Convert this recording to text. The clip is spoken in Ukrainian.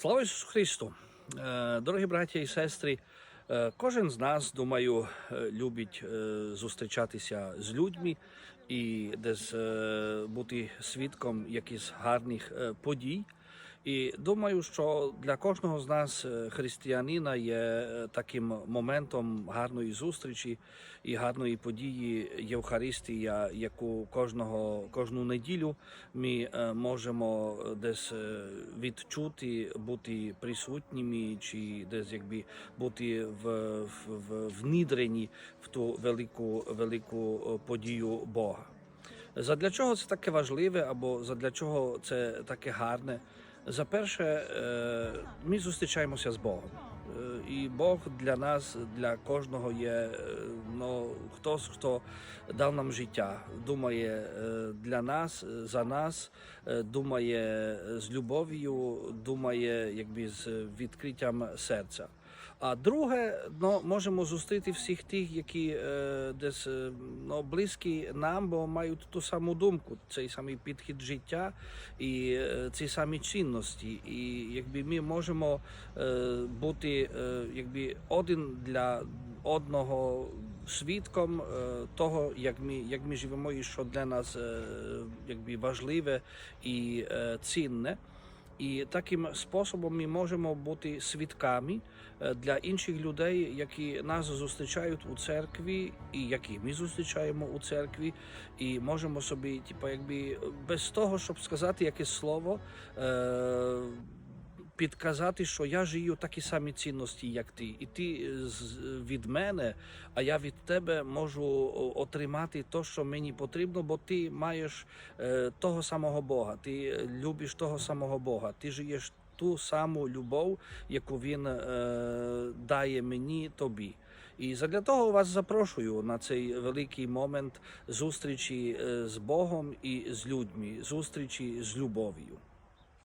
Слава Ісусу Христу! Е, Дорогі браття і сестри, е, кожен з нас, думаю, е, любить зустрічатися з людьми і десь бути свідком якихось гарних подій. І думаю, що для кожного з нас, е, християнина, є е, таким моментом гарної зустрічі і гарної події Євхаристія, яку кожного кожну неділю ми е, можемо десь відчути, бути присутніми, чи десь якби бути в, в, в внідрені в ту велику велику подію Бога. Задля чого це таке важливе, або задля чого це таке гарне? За перше, е, ми зустрічаємося з Богом. Е, І Бог для нас, для кожного є е, ну, хтось, хто дав нам життя, думає для нас, за нас, думає з любов'ю, думає якби з відкриттям серця. А друге, ну, можемо зустріти всіх тих, які е, десь е, ну, близькі нам, бо мають ту саму думку, цей самий підхід життя і е, ці самі цінності. І якби ми можемо е, бути е, якби один для одного свідком е, того, як ми, як ми живемо, і що для нас е, якби важливе і е, цінне. І таким способом ми можемо бути свідками е, для інших людей, які нас зустрічають у церкві, і які ми зустрічаємо у церкві, і можемо собі, типу, якби без того, щоб сказати якесь слово. Е- Підказати, що я жию такі самі цінності, як ти, і ти від мене, а я від тебе можу отримати те, що мені потрібно, бо ти маєш е, того самого Бога, ти любиш того самого Бога, ти живеш ту саму любов, яку він е, дає мені тобі. І задля того вас запрошую на цей великий момент зустрічі е, з Богом і з людьми, зустрічі з любов'ю.